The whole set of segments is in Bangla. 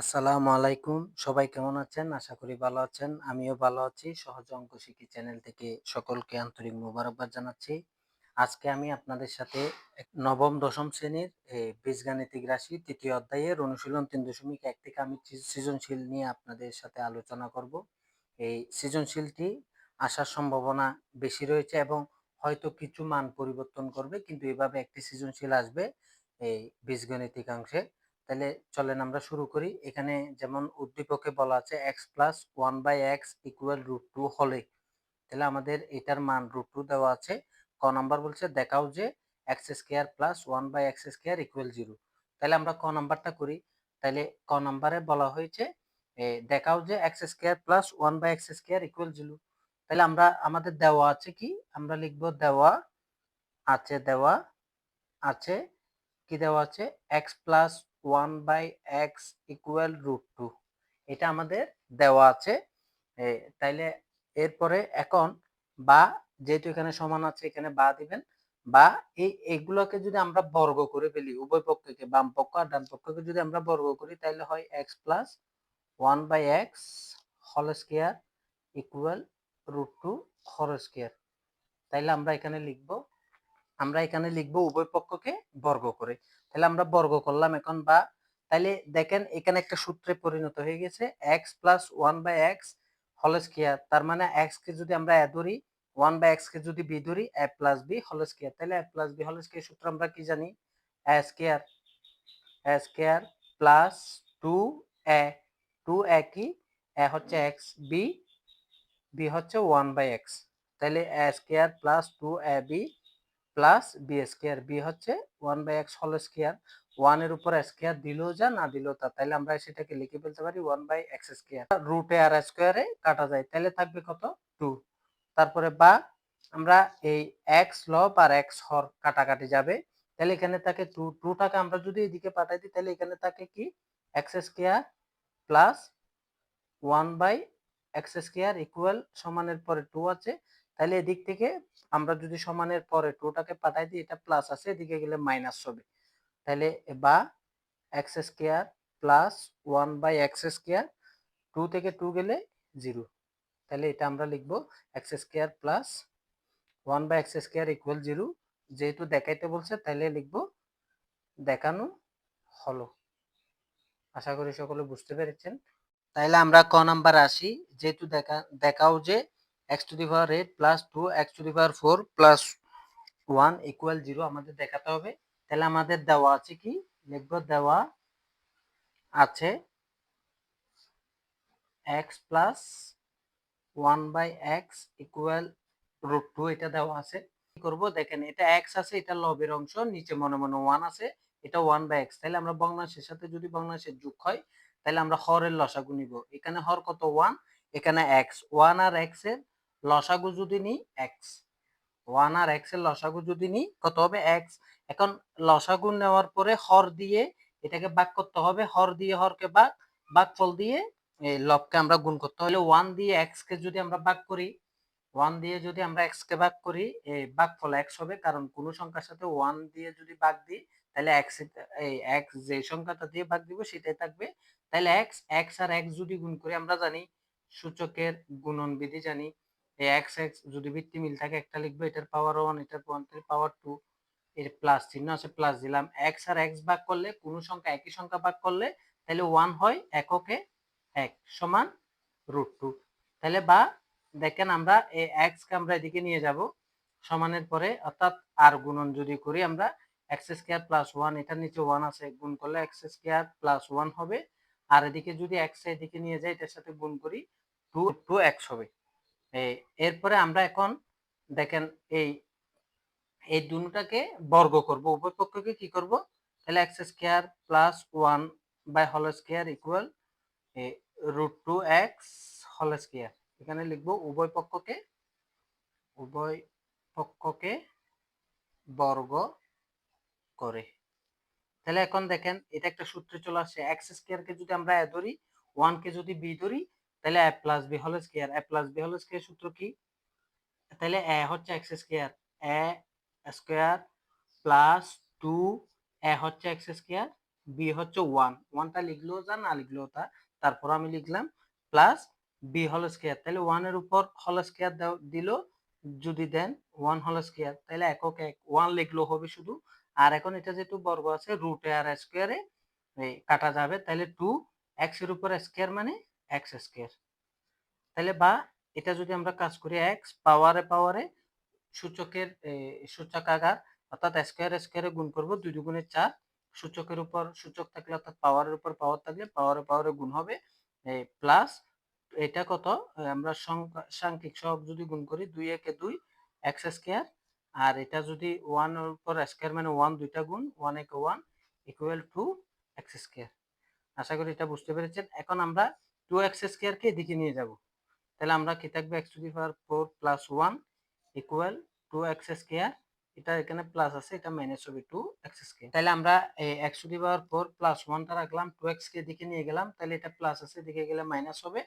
আসসালামু আলাইকুম। সবাই কেমন আছেন? আশা করি ভালো আছেন। আমিও ভালো আছি। সহজ অঙ্ক শিখি চ্যানেল থেকে সকলকে আন্তরিক মোবারকবাদ জানাচ্ছি। আজকে আমি আপনাদের সাথে নবম, দশম শ্রেণির বীজগাণিতিক রাশি তৃতীয় অধ্যায়ের অনুশীলন তিন দশমিক এক থেকে আমি সৃজনশীল নিয়ে আপনাদের সাথে আলোচনা করব। এই সৃজনশীলটি আসার সম্ভাবনা বেশি রয়েছে এবং হয়তো কিছু মান পরিবর্তন করবে, কিন্তু এভাবে একটি সৃজনশীল আসবে এই বীজগণিতিক অংশে। তাহলে চলেন আমরা শুরু করি। এখানে যেমন উদ্দীপকে বলা আছে x plus one by x equal root two হলে, তাহলে আমাদের এটার মান রুট টু দেওয়া আছে। ক নাম্বার বলছে, দেখাও যে x square plus one by x square equal zero তাহলে আমরা ক নাম্বারটা করি। তাহলে ক নাম্বারে বলা হয়েছে দেখাও যে x square plus one by x square equal zero তাহলে আমরা, আমাদের দেওয়া আছে কি? আমরা লিখব দেওয়া আছে দেওয়া আছে, কি দেওয়া আছে? X plus one by x equal root two এটা আমাদের দেওয়া আছে। তাইলে এরপরে এখন বা যেহেতু এখানে সমান আছে, এখানে বা দিবেন। বা এই এগুলোকে যদি আমরা বর্গ করে ফেলি, উভয় পক্ষকে, বাম পক্ষ আর ডান পক্ষকে যদি আমরা বর্গ করি তাহলে হয় x plus one by x হল স্কোয়ার ইকুয়াল রুট টু হল স্কোয়ার তাইলে আমরা এখানে লিখব, আমরা এখানে লিখব উভয় পক্ষকে বর্গ করে। তাহলে আমরা বর্গ করলাম এখন বা তাহলে দেখেন এখানে একটা সূত্রে পরিণত হয়ে গেছে x plus one by x হল স্কোয়ার তার মানে এক্স কে যদি আমরা এ ধরি ওয়ান বাই এক্স কে যদি বি ধরি এ প্লাস বি হল স্কোয়ার তাহলে এ প্লাস বি হল স্কোয়ার সূত্র আমরা কি জানি? A square A square plus two A two A কি? এ হচ্ছে এক্স বি বি হচ্ছে ওয়ান বাই এক্স তাহলে A square plus two A B plus B square B হচ্ছে ওয়ান বাই এক্স হল স্কোয়ার ওয়ানের উপর স্কোয়ার দিলেও যা, না দিলেও তা। তাহলে আমরা সেটাকে লিখে ফেলতে পারি ওয়ান বাই এক্স স্কোয়ার রুটে আর স্কোয়ারে কাটা যায় তাহলে থাকবে কত? টু তারপরে বা আমরা এই এক্স লব আর এক্স হর কাটাকাটি যাবে। তাহলে এখানে থাকে টু টুটাকে আমরা যদি এদিকে পাঠাই দিই তাহলে এখানে থাকে কি? X square plus one by x square equal সমানের পরে টু আছে। তাহলে এদিক থেকে আমরা যদি সমানের পরে টুটাকে পাঠাই দিই, এটা প্লাস আছে, এদিকে গেলে মাইনাস হবে। তাহলে বা x square plus one by x square two থেকে টু গেলে জিরো তাহলে এটা আমরা লিখব x square plus one by x square equal zero যেহেতু দেখাইতে বলছে, তাহলে লিখব দেখানো হলো। আশা করি সকলে বুঝতে পেরেছেন। তাহলে আমরা ক নাম্বার আসি। যেহেতু দেখা, দেখাও যে x to the power eight plus two x to the power four plus one equal zero আমাদের দেখাতে হবে। তাহলে আমাদের দেওয়া আছে কি? লিখব দেওয়া আছে x plus one by x equal root two এটা দেওয়া আছে। কি করব? দেখেন, এটা এক্স আছে, এটা লবের অংশ, নিচে মনে মনে ওয়ান আছে, এটা ওয়ান বাই এক্স তাহলে আমরা ভগ্নাংশের সাথে যদি ভগ্নাংশের যোগ হয়, তাহলে আমরা হরের লসাগু নিব। এখানে হর কত? ওয়ান এখানে এক্স ওয়ান আর এক্সের লসাগু যদি নিই এক্স ওয়ান আর এক্সের লসাগু যদি নিই কত হবে এক্স এখন লসাগু নেওয়ার পরে হর দিয়ে এটাকে ভাগ করতে হবে, হর দিয়ে হরকে ভাগ ভাগফল দিয়ে লবকে আমরা গুণ করতে হলে ওয়ান দিয়ে এক্স কে যদি আমরা ভাগ করি ওয়ান দিয়ে যদি আমরা এক্স কে ভাগ করি ভাগফল এক্স হবে, কারণ কোন সংখ্যার সাথে ওয়ান দিয়ে যদি ভাগ দিই তাহলে এক্স এই এক্স যে সংখ্যাটা দিয়ে ভাগ দিব সেটাই থাকবে। তাহলে এক্স এক্স আর এক্স যদি গুণ করি আমরা জানি, সূচকের গুণন বিধি জানি। এই এক্স এক্স যদি ভিত্তি মিল থাকে, একটা লিখব, এটার পাওয়ার ওয়ান এটার পাওয়ার টু এর প্লাস চিহ্ন আছে প্লাস দিলাম। এক্স আর এক্স ভাগ করলে, কোন সংখ্যা, একই সংখ্যা ভাগ করলে, তাহলে ওয়ান হয় এককে এক সমান রুট টু তাহলে বা দেখেন আমরা এই এক্স কে আমরা এদিকে নিয়ে যাব, সমানের পরে অর্থাৎ আর গুণন যদি করি আমরা এক্স স্কোয়ার প্লাস ওয়ান এটার নিচে ওয়ান আছে, গুণ করলে এক্স স্কোয়ার প্লাস ওয়ান হবে। আর এদিকে যদি এক্স এদিকে নিয়ে যাই, এটার সাথে গুণ করি টু টু এক্স হবে। এরপরে আমরা এখন দেখেন এই এই দুটাকে বর্গ করব। উভয় পক্ষকে কি করব? তাহলে x square plus one by whole square equal root two x whole square এখানে লিখব উভয় পক্ষকে উভয় পক্ষকে বর্গ করে। তাহলে এখন দেখেন, এটা একটা সূত্রে চলে আসছে এক্স স্কোয়ার কে যদি আমরা এ ধরি ওয়ান কে যদি বি ধরি তাহলে এ প্লাস বি হল স্কোয়ার এ প্লাস বি হল স্কোয়ার সূত্র কি? তাহলে এ হচ্ছে x square A square plus two A হচ্ছে এক্স স্কোয়ার বি হচ্ছে ওয়ান ওয়ানটা লিখলেও যা না লিখলেও তা, তারপর আমি লিখলাম প্লাস বি হল স্কোয়ার তাহলে ওয়ানের উপর হল স্কোয়ার দিল, যদি দেন ওয়ান হল স্কোয়ার তাহলে একক এক ওয়ান লিখলেও হবে শুধু, আর এখন এটা যেহেতু বর্গ আছে রুটে আর স্কোয়ারে কাটা যাবে, তাহলে টু এক্সের উপর স্কোয়ার মানে এক্স স্কোয়ার তাহলে বা এটা যদি আমরা কাজ করি এক্স পাওয়ারে পাওয়ারে সূচকের সূচক আকার, অর্থাৎ স্কোয়ার স্কোয়ারে গুণ করব দুই দুগুণে চার। সূচকের উপর, সূচক থাকলে অর্থাৎ পাওয়ারের উপর পাওয়ার থাকলে পাওয়ারে পাওয়ারে গুণ হবে প্লাস এটা কত? আমরা সাংখ্যিক সহগ যদি গুণ করি দুই একে দুই এক্স স্কোয়ার আর এটা যদি ওয়ান উপর স্কোয়ার মানে ওয়ান দুইটা গুণ ওয়ান একে one equal two x square আশা করি এটা বুঝতে পেরেছেন। এখন আমরা টু এক্স স্কোয়ারকে এদিকে নিয়ে যাব। তাহলে আমরা কি থাকবে? X to the power four plus one equal two x square এটা এখানে প্লাস আছে, এটা মাইনাস হবে টু এক্স স্কোয়ার তাহলে আমরা x to the power four plus ওয়ানটা রাখলাম টু এক্স কে দিকে নিয়ে গেলাম, তাহলে এটা প্লাস আছে দিকে গেলে মাইনাস হবে।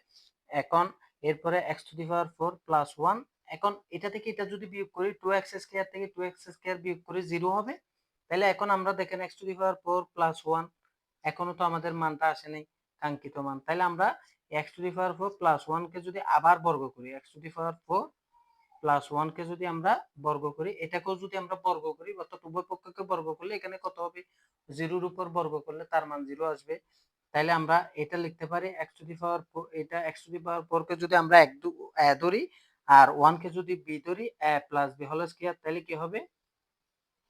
এখন এরপরে x to the power four plus one এখন এটা থেকে এটা যদি বিয়োগ করি টু এক্স স্কোয়ার থেকে টু এক্স স্কোয়ার বিয়োগ করি জিরো হবে। তাহলে এখন আমরা দেখেন x to the power four plus one এখনও তো আমাদের মানটা আসে নাই, কাঙ্ক্ষিত মান। তাহলে আমরা x to the power four plus ওয়ানকে যদি আবার বর্গ করি x to the power four plus ওয়ানকে যদি আমরা বর্গ করি, এটাকেও যদি আমরা বর্গ করি, অর্থাৎ উভয় পক্ষকে বর্গ করলে এখানে কত হবে? জিরোর উপর বর্গ করলে তার মান জিরো আসবে। তাহলে আমরা এটা লিখতে পারি এক্স টু দি পাওয়ার এটা x to the power four কে যদি আমরা এক দু ধরি আর ওয়ান কে যদি বি ধরি, এ প্লাস বি হল স্কোয়ার তাহলে কি হবে?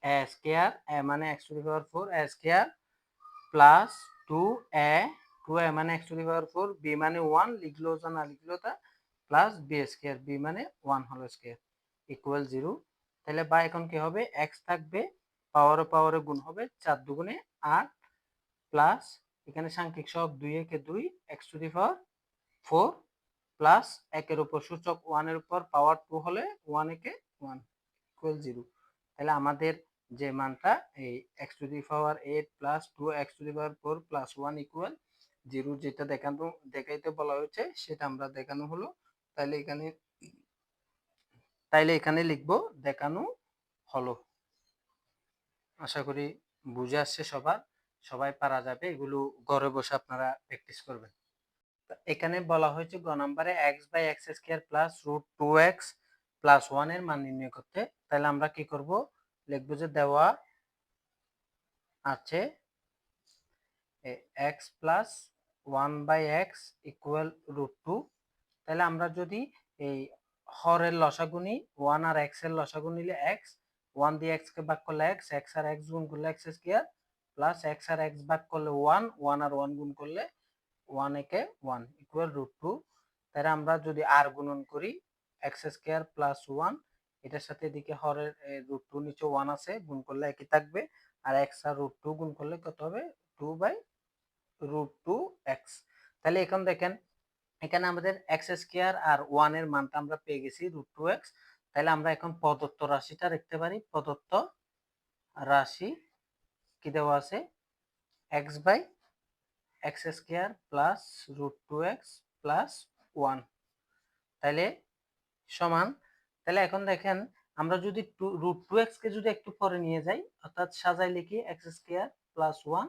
এ স্কোয়ার এ মানে x to the power four A square plus two A two মানে x to the power four B মানে ওয়ান লিখলো যা না, লিখলো তা প্লাস বি স্কোয়ার বি মানে ওয়ান হল স্কোয়ার ইকুয়াল জিরো তাহলে বা এখন কি হবে? এক্স থাকবে পাওয়ারে পাওয়ারে গুণ হবে চার দুগুণে আট প্লাস এখানে সাংখ্যিক সহগ দুই, একে দুই x to the power four plus একের উপর সূচক ওয়ানের উপর পাওয়ার টু হলে ওয়ান একে ওয়ান ইকুয়াল জিরো তাহলে আমাদের যে মানটা এই x to the power eight plus two x to the power four plus one equal zero যেটা দেখানো, দেখাইতে বলা হয়েছে, সেটা আমরা দেখানো হলো। তাহলে এখানে, তাইলে এখানে লিখব, দেখানো হলো। আশা করি বুঝে আসছে সবার। সবাই পারা যাবে, এগুলো ঘরে বসে আপনারা প্র্যাকটিস করবেন। এখানে বলা হয়েছে গ নাম্বারে x by x square plus root two x plus ওয়ানের মান নির্ণয় করতে। তাহলে আমরা কি করব? লিখব যে দেওয়া আছে x plus one by x equal root two, তাহলে আমরা যদি এই হরের লসাগু নিই ওয়ান আর এক্সের লসাগু নিলে এক্স, ওয়ান দিয়ে এক্স কে ভাগ করলে এক্স এক্স আর এক্স গুণ করলে এক্স স্কোয়ার, প্লাস এক্স আর এক্স ভাগ করলে ওয়ান ওয়ান আর ওয়ান গুণ করলে ওয়ান একে ওয়ান ইকুয়াল রুট টু। তাহলে আমরা যদি আর গুণন করি, এক্স স্কোয়ার প্লাস ওয়ান, এটার সাথে এদিকে হরের রুট টু নিচে ওয়ান আছে, গুণ করলে একই থাকবে, আর এক্স আর রুট টু গুণ করলে কত হবে? Two by root two x তাহলে এখন দেখেন, এখানে আমাদের এক্স স্কোয়ার আর ওয়ানের মানটা আমরা পেয়ে গেছি রুট টু এক্স তাহলে আমরা এখন প্রদত্ত রাশিটা লিখতে পারি। প্রদত্ত রাশি কি দেওয়া আছে? X by x square plus root two x plus one তাহলে সমান। তাহলে এখন দেখেন, আমরা যদি টু রুট টু এক্সকে যদি একটু পরে নিয়ে যাই, অর্থাৎ সাজাই লিখি x square plus one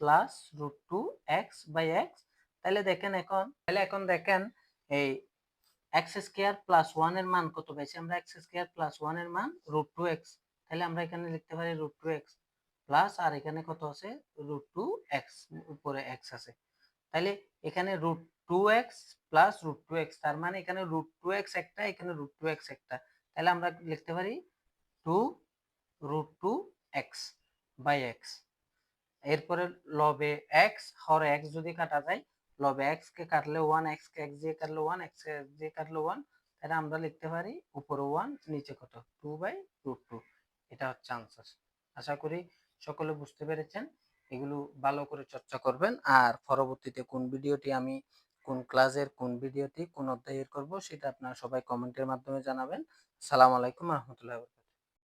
plus root two x by x তাহলে দেখেন এখন, তাহলে এখন দেখেন, এই এক্স স্কোয়ার প্লাস ওয়ানের মান কত পাইছি? আমরা এক্স স্কোয়ার প্লাস ওয়ানের মান রুট টু এক্স তাহলে আমরা এখানে লিখতে পারি রুট টু এক্স প্লাস আর এখানে কত আছে? রুট টু এক্স উপরে এক্স আছে। তাহলে এখানে root two x plus root two x তার মানে এখানে রুট টু এক্স একটা, এখানে রুট টু এক্স একটা। তাহলে আমরা লিখতে পারি two root two x by x এরপরে লবে এক্স হর এক্স যদি কাটা যায় লবে এক্স কে কাটলে ওয়ান এক্স কে এক্স দিয়ে কাটলে ওয়ান এক্স কে দিয়ে কাটলে ওয়ান তাহলে আমরা লিখতে পারি উপরে ওয়ান নিচে কত? টু বাই রুট টু এটা হচ্ছে আনসার আশা করি সকলে বুঝতে পেরেছেন। এগুলো ভালো করে চর্চা করবেন। আর পরবর্তীতে কোন ভিডিওটি আমি, কোন ক্লাসের কোন ভিডিওটি, কোন অধ্যায়ের করব, সেটা আপনারা সবাই কমেন্টের মাধ্যমে জানাবেন। সালাম আলাইকুম রহমতুল্লাহ